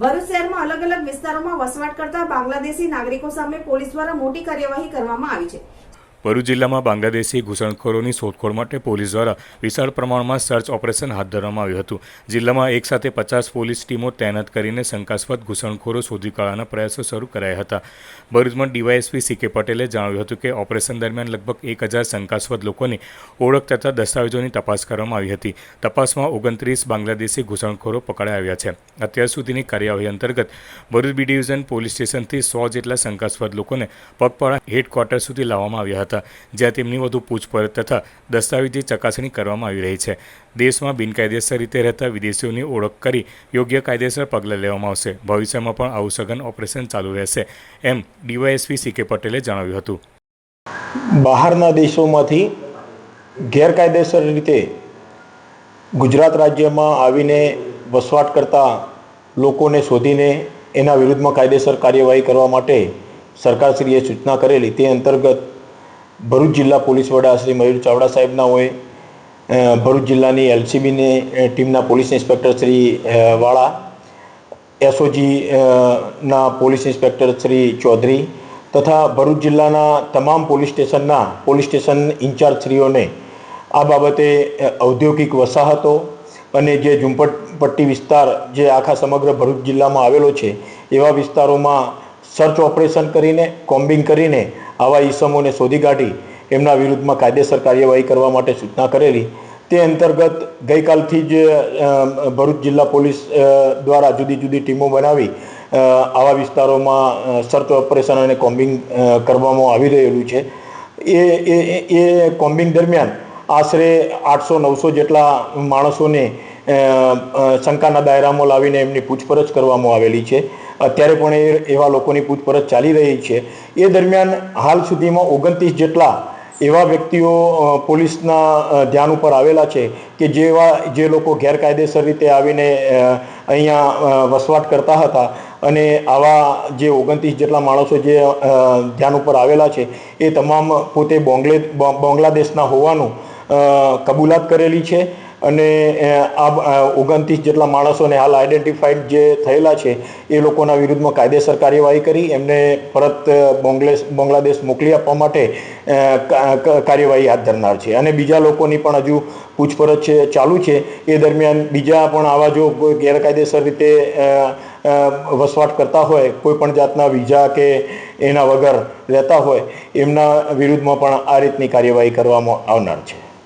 ભરૂચ શહેરમાં અલગ અલગ વિસ્તારોમાં વસવાટ કરતા બાંગ્લાદેશી નાગરિકો સામે પોલીસ દ્વારા મોટી કાર્યવાહી કરવામાં આવી છે. ભરૂચ જિલ્લામાં બાંગ્લાદેશી ઘૂસણખોરોની શોધખોળ માટે પોલીસ દ્વારા વિશાળ પ્રમાણમાં સર્ચ ઓપરેશન હાથ ધરવામાં આવ્યું હતું. જિલ્લામાં એક સાથે પચાસ પોલીસ ટીમો તૈનાત કરીને શંકાસ્પદ ઘૂસણખોરો શોધી કાઢવાના પ્રયાસો શરૂ કરાયા હતા. ભરૂચમાં ડીવાયએસપી સી કે પટેલે જણાવ્યું હતું કે ઓપરેશન દરમિયાન લગભગ એક હજાર શંકાસ્પદ લોકોની ઓળખ તથા દસ્તાવેજોની તપાસ કરવામાં આવી હતી. તપાસમાં ઓગણત્રીસ બાંગ્લાદેશી ઘૂસણખોરો પકડાયા આવ્યા છે. અત્યાર સુધીની કાર્યવાહી અંતર્ગત ભરૂચ બી ડિવિઝન પોલીસ સ્ટેશનથી સો જેટલા શંકાસ્પદ લોકોને પગપાળા હેડક્વાર્ટર સુધી લાવવામાં આવ્યા હતા. જ્યાં તેમની વધુ પૂછપરછ તથા દસ્તાવેજી ચકાસણી કરવામાં આવી રહી છે. દેશમાં બિનકાયદેસર રીતે રહેતા વિદેશીઓની ઓળખ કરી યોગ્ય કાયદેસર પગલાં લેવામાં આવશે. ભવિષ્યમાં પણ આવું સઘન ઓપરેશન ચાલુ રહેશે, એમ ડીવાયએસપી સી કે પટેલે જણાવ્યું હતું. બહારના દેશોમાંથી ગેરકાયદેસર રીતે ગુજરાત રાજ્યમાં આવીને વસવાટ કરતા લોકોને શોધીને એના વિરુદ્ધમાં કાયદેસર કાર્યવાહી કરવા માટે સરકારશ્રીએ સૂચના કરેલી. તે અંતર્ગત ભરૂચ જિલ્લા પોલીસ વડા શ્રી મયુર ચાવડા સાહેબના હોય ભરૂચ જિલ્લાની એલસીબીની ટીમના પોલીસ ઇન્સ્પેક્ટર શ્રી વાળા, એસઓજી ના પોલીસ ઇન્સ્પેક્ટર શ્રી ચૌધરી તથા ભરૂચ જિલ્લાના તમામ પોલીસ સ્ટેશનના પોલીસ સ્ટેશન ઇન્ચાર્જશ્રીઓને આ બાબતે ઔદ્યોગિક વસાહતો અને જે ઝુંપટપટ્ટી વિસ્તાર જે આખા સમગ્ર ભરૂચ જિલ્લામાં આવેલો છે, એવા વિસ્તારોમાં સર્ચ ઓપરેશન કરીને, કોમ્બિંગ કરીને આવા ઈસમોને શોધી કાઢી, એમના વિરુદ્ધમાં કાયદેસર કાર્યવાહી કરવા માટે સૂચના કરેલી. તે અંતર્ગત ગઈકાલથી જ ભરૂચ જિલ્લા પોલીસ દ્વારા જુદી જુદી ટીમો બનાવી આવા વિસ્તારોમાં સર્ચ ઓપરેશન અને કોમ્બિંગ કરવામાં આવી રહેલું છે. એ એ, એ- કોમ્બિંગ દરમિયાન આશરે આઠસો નવસો જેટલા માણસોને શંકાના દાયરામાં લાવીને એમની પૂછપરછ કરવામાં આવેલી છે. અત્યારે પણ એ એવા લોકોની પૂછપરછ ચાલી રહી છે. એ દરમિયાન હાલ સુધીમાં ઓગણત્રીસ જેટલા એવા વ્યક્તિઓ પોલીસના ધ્યાન ઉપર આવેલા છે કે જેવા, જે લોકો ગેરકાયદેસર રીતે આવીને અહીંયા વસવાટ કરતા હતા અને આવા જે ઓગણત્રીસ જેટલા માણસો જે ધ્યાન ઉપર આવેલા છે એ તમામ પોતે બોંગ્લે બોંગ્લાદેશના હોવાનું કબૂલાત કરેલી છે. અને આ ઓગણત્રીસ જેટલા માણસોને હાલ આઈડેન્ટિફાઈડ જે થયેલા છે, એ લોકોના વિરુદ્ધમાં કાયદેસર કાર્યવાહી કરી, એમને પરત બોંગ્લેશ બાંગ્લાદેશ મોકલી આપવા માટે કાર્યવાહી હાથ ધરનાર છે. અને બીજા લોકોની પણ હજુ પૂછપરછ છે, ચાલુ છે. એ દરમિયાન બીજા પણ આવા જો ગેરકાયદેસર રીતે વસવાટ કરતા હોય, કોઈ પણ જાતના વિઝા કે એના વગર રહેતા હોય, એમના વિરુદ્ધમાં પણ આ રીતની કાર્યવાહી કરવામાં આવનાર છે.